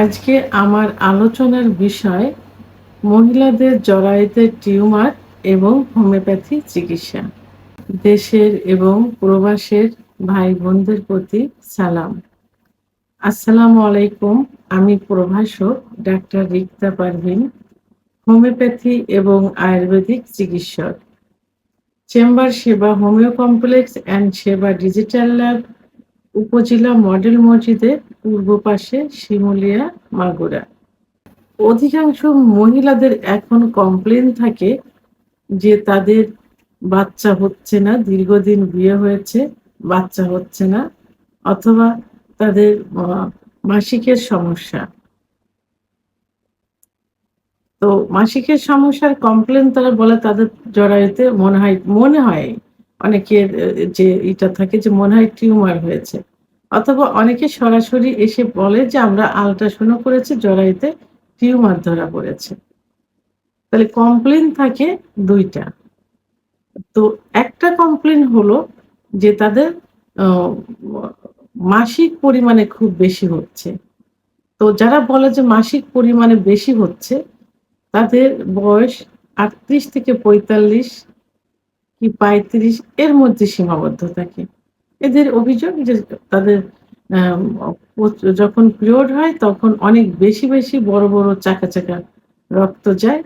আজকে আমার আলোচনার বিষয় মহিলাদের জরায়ুতে টিউমার এবং হোমিওপ্যাথি চিকিৎসা। দেশের এবং প্রবাসের ভাই বোনদের প্রতি সালাম। আসসালামু আলাইকুম, আমি প্রভাষক ডাক্তার রিক্তা পারভিন, হোমিওপ্যাথি এবং আয়ুর্বেদিক চিকিৎসক। Chamber Seba homeo complex and Seba digital lab উপজেলা মডেল মসজিদের পূর্ব পাশে শিমুলিয়া মাগুরা। অধিকাংশ মহিলাদের এখন কমপ্লেন থাকে যে তাদের বাচ্চা হচ্ছে না, দীর্ঘদিন বিয়ে হয়েছে, বাচ্চা হচ্ছে না, অথবা তাদের মাসিকের সমস্যা। তো মাসিকের সমস্যার কমপ্লেন তারা বলে তাদের জড়াইতে মনে হয় মনে হয়। অনেকের যে এটা থাকে যে মনে হয় টিউমার হয়েছে। অথবা অনেকে সরাসরি এসে বলে যে আমরা আলট্রাসাউন্ড করেছি জরাইতে টিউমার ধরা পড়েছে। তাহলে কমপ্লেন থাকে দুইটা। তো একটা কমপ্লেন হলো যে তাদের মাসিক পরিমাণে খুব বেশি হচ্ছে। তো যারা বলে যে মাসিক পরিমাণে বেশি হচ্ছে, তাদের বয়স আটত্রিশ থেকে পঁয়তাল্লিশ কি পঁয়ত্রিশ এর মধ্যে সীমাবদ্ধ থাকে। এদের অভিযোগ যে তাদের যখন পিরিয়ড হয় তখন অনেক বেশি বেশি বড় বড় চাকা চাকা রক্ত যায়।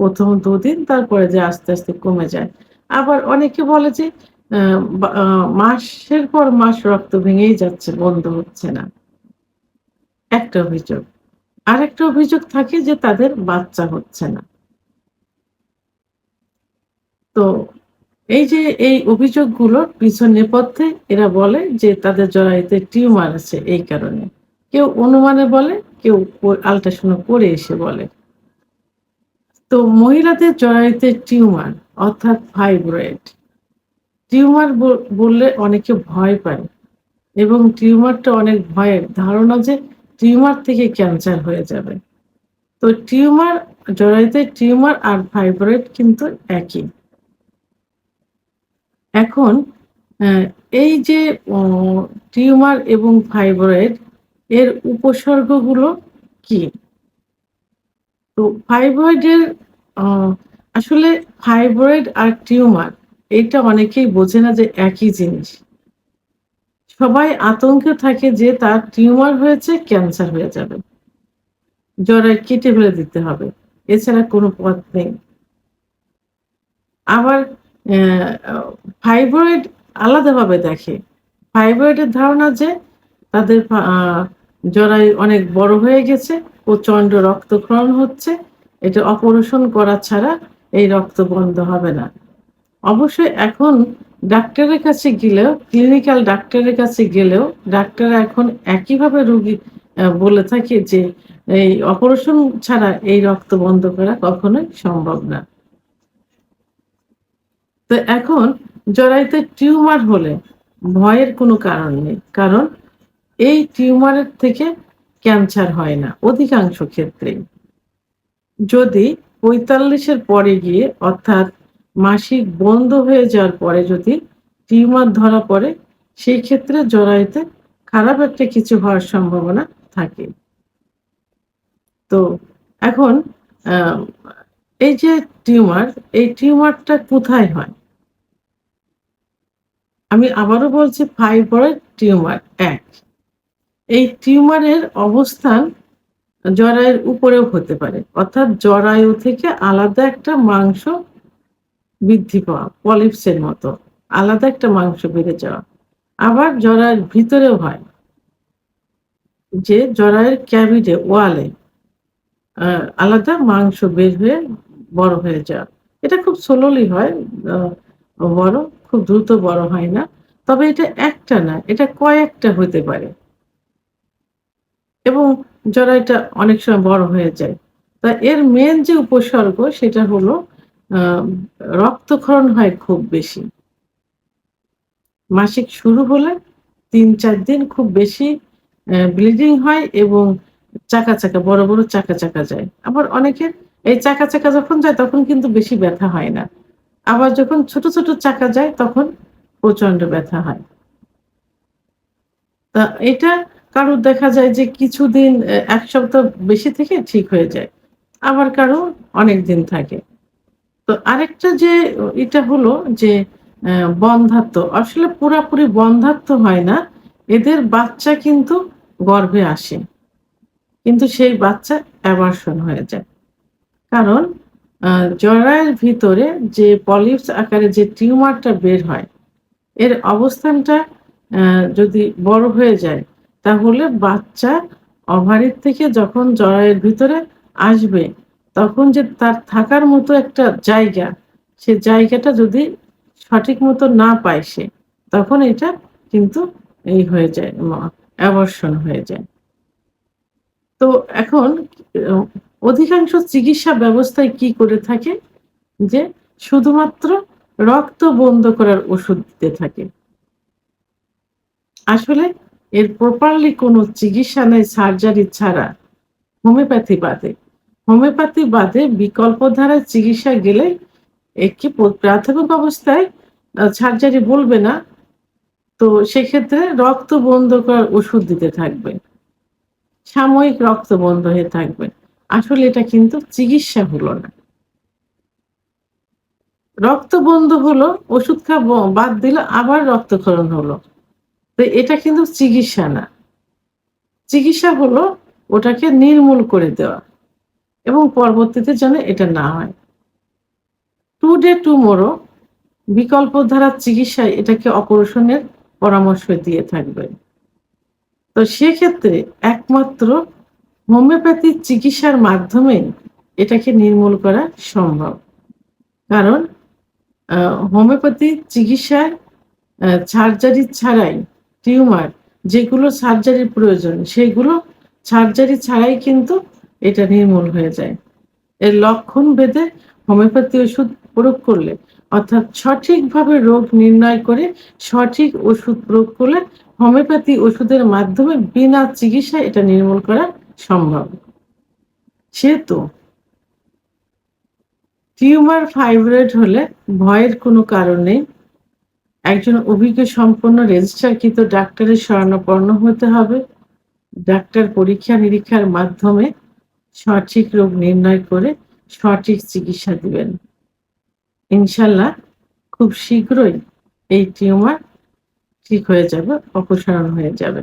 প্রথম দুদিন তারপরে যে আস্তে আস্তে কমে যায়। আবার অনেকে বলে যে মাসের পর মাস রক্ত ভেঙেই যাচ্ছে, বন্ধ হচ্ছে না। একটা অভিযোগ। আরেকটা অভিযোগ থাকে যে তাদের বাচ্চা হচ্ছে না। তো এই যে এই অভিযোগগুলোর পিছন নেপথ্যে এরা বলে যে তাদের জরায়ুতে টিউমার আছে এই কারণে। কেউ অনুমানে বলে, কেউ আলট্রাসাউন্ড করে এসে বলে। তো মহিলাদের জরায়ুতে টিউমার, অর্থাৎ ফাইব্রয়েড। টিউমার বললে অনেকে ভয় পায় এবং টিউমারটা অনেক ভয়ের ধারণা যে টিউমার থেকে ক্যান্সার হয়ে যাবে। তো টিউমার, জরায়ুতে টিউমার আর ফাইব্রয়েড কিন্তু একই। এখন এই যে টিউমার এবং ফাইব্রয়েড, এর উপসর্গগুলো কি? তো ফাইব্রয়েডের আসলে ফাইব্রয়েড আর টিউমার, এটা অনেকেই বোঝে না যে একই জিনিস। সবাই আতঙ্কে থাকে যে তার টিউমার হয়েছে, ক্যান্সার হয়ে যাবে। জরায় কেটে ফেলে দিতে হবে, এছাড়া কোনো পথ নেই। আবার ফাইব্রয়েড আলাদাভাবে দেখে। ফাইব্রয়েডের ধারণা যে তাদের জরায়ু অনেক বড় হয়ে গেছে প্রচণ্ড রক্তক্ষরণ হচ্ছে, এটা অপারেশন করা ছাড়া এই রক্ত বন্ধ হবে না। অবশ্যই এখন ডাক্তারের কাছে গেলেও, ক্লিনিক্যাল ডাক্তারের কাছে গেলেও ডাক্তার এখন একইভাবে রুগী বলে থাকে যে এই অপারেশন ছাড়া এই রক্ত বন্ধ করা কখনোই সম্ভব না। তো এখন জরায়ুতে টিউমার হলে ভয়ের কোনো কারণ নেই, কারণ এই টিউমারের থেকে ক্যান্সার হয় না, অধিকাংশ ক্ষেত্রেই। যদি পঁয়তাল্লিশের পরে গিয়ে অর্থাৎ মাসিক বন্ধ হয়ে যাওয়ার পরে যদি টিউমার ধরা পড়ে, সেই ক্ষেত্রে জরাইতে খারাপ একটা কিছু হওয়ার সম্ভাবনা থাকে। তো এখন এই যে টিউমার, এই টিউমারটা কোথায় হয়? আমি আবারও বলছি ফাইব্রয়েড টিউমার এক। এই টিউমারের অবস্থান জরায়ের উপরেও হতে পারে, অর্থাৎ জরায়ু থেকে আলাদা একটা মাংস বৃদ্ধি পাওয়া, পলিপসের মতো, আলাদা একটা মাংস বেড়ে যাওয়া। আবার জরায়ের ভিতরেও হয়, যে জরায়ের ক্যাবিটে ওয়ালে আলাদা মাংস বের হয়ে বড় হয়ে যাওয়া। এটা খুব সোলোলি হয় বড়। খুব দ্রুত বড় হয় না। তবে এটা একটা না, এটা কয়েকটা হতে পারে। এবং জরায়ুটা অনেক সময় বড় হয়ে যায়, তা এর মেন যে উপসর্গ সেটা হলো রক্তক্ষরণ হয় খুব বেশি। মাসিক শুরু হলে তিন চার দিন খুব বেশি ব্লিডিং হয় এবং চাকা চাকা, বড় বড় চাকা চাকা যায়। আবার অনেকের এই চাকা চাকা যখন যায়, তখন কিন্তু বেশি ব্যথা হয় না। আবার যখন ছোট ছোট চাকা যায়, তখন প্রচণ্ড ব্যথা হয় তা এটা কারোর দেখা যায় যে কিছুদিন, এ ১ সপ্তাহ বেশি থেকে ঠিক হয়ে যায়। আবার কারও অনেকদিন থাকে। তো আরেকটা যে, এটা হলো যে অ্যা বন্ধ্যাত্ব। আসলে পুরাপুরি বন্ধ্যাত্ব হয় না। এদের বাচ্চা কিন্তু গর্ভে আসে। কিন্তু সেই বাচ্চা অ্যাবরশন হয়ে যায়। কারণ জরায়ুর ভিতরে যে পলিপস আকারে যে টিউমারটা বের হয়, এর অবস্থানটা যদি বড় হয়ে যায়, তাহলে বাচ্চা ওভারির থেকে যখন জরায়ুর ভিতরে আসবে, তখন যে তার থাকার মতো একটা জায়গা, সে জায়গাটা যদি সঠিক মতো না পায় সে, তখন এটা কিন্তু এই হয়ে যায় ম অ্যাবরশন হয়ে যায়। তো এখন অধিকাংশ চিকিৎসা ব্যবস্থায় কি করে থাকে? যে শুধুমাত্র রক্ত বন্ধ করার ওষুধ দিতে থাকে। আসলে এর প্রপারলি কোনো চিকিৎসা নাই সার্জারি ছাড়া, হোমিওপ্যাথি বাদে। হোমিওপ্যাথি বাদে বিকল্প ধারায় চিকিৎসায় গেলে একটি প্রাথমিক অবস্থায় সার্জারি বলবে না। তো সেক্ষেত্রে রক্ত বন্ধ করার ওষুধ দিতে থাকবে। সাময়িক রক্ত বন্ধ হয়ে থাকবে। আসলে এটা কিন্তু চিকিৎসা হলো না। রক্ত বন্ধ হলো, ওষুধ খাওয়া ব বাদ দিল, আবার রক্তক্ষরণ হলো। তো এটা কিন্তু চিকিৎসা না। চিকিৎসা হলো ওটাকে নির্মূল করে দেওয়া এবং পরবর্তীতে যেন এটা না হয়। টুডে টুমরো বিকল্প ধারার চিকিৎসায় এটাকে অপারেশনের পরামর্শ দিয়ে থাকবে। তো সেক্ষেত্রে একমাত্র হোমিওপ্যাথি চিকিৎসার মাধ্যমেই এটাকে নির্মূল করা সম্ভব। কারণ হোমিওপ্যাথি চিকিৎসায় অ্যা সার্জারি ছাড়াই টিউমার যেগুলো সার্জারির প্রয়োজন, সেগুলো সার্জারি ছাড়াই কিন্তু এটা নির্মূল হয়ে যায়। এর লক্ষণ ভেদে হোমিওপ্যাথি ওষুধ প্রয়োগ করলে অর্থাৎ সঠিকভাবে রোগ নির্ণয় করে সঠিক ওষুধ প্রয়োগ করলে হোমিওপ্যাথি ওষুধের মাধ্যমে বিনা চিকিৎসায় এটা নির্মূল করা সম্ভব। সেহেতু টিউমার ফাইব্রয়েড হলে ভয়ের কোনো কারণ নেই। একজন অভিজ্ঞ সম্পন্ন রেজিস্টারকৃত ডাক্তারের শরণাপন্ন হতে হবে। ডাক্তার পরীক্ষা-নিরীক্ষার মাধ্যমে সঠিক রোগ নির্ণয় করে সঠিক চিকিৎসা দিবেন। ইনশাল্লাহ খুব শীঘ্রই এই টিউমার ঠিক হয়ে যাবে, অপসারণ হয়ে যাবে।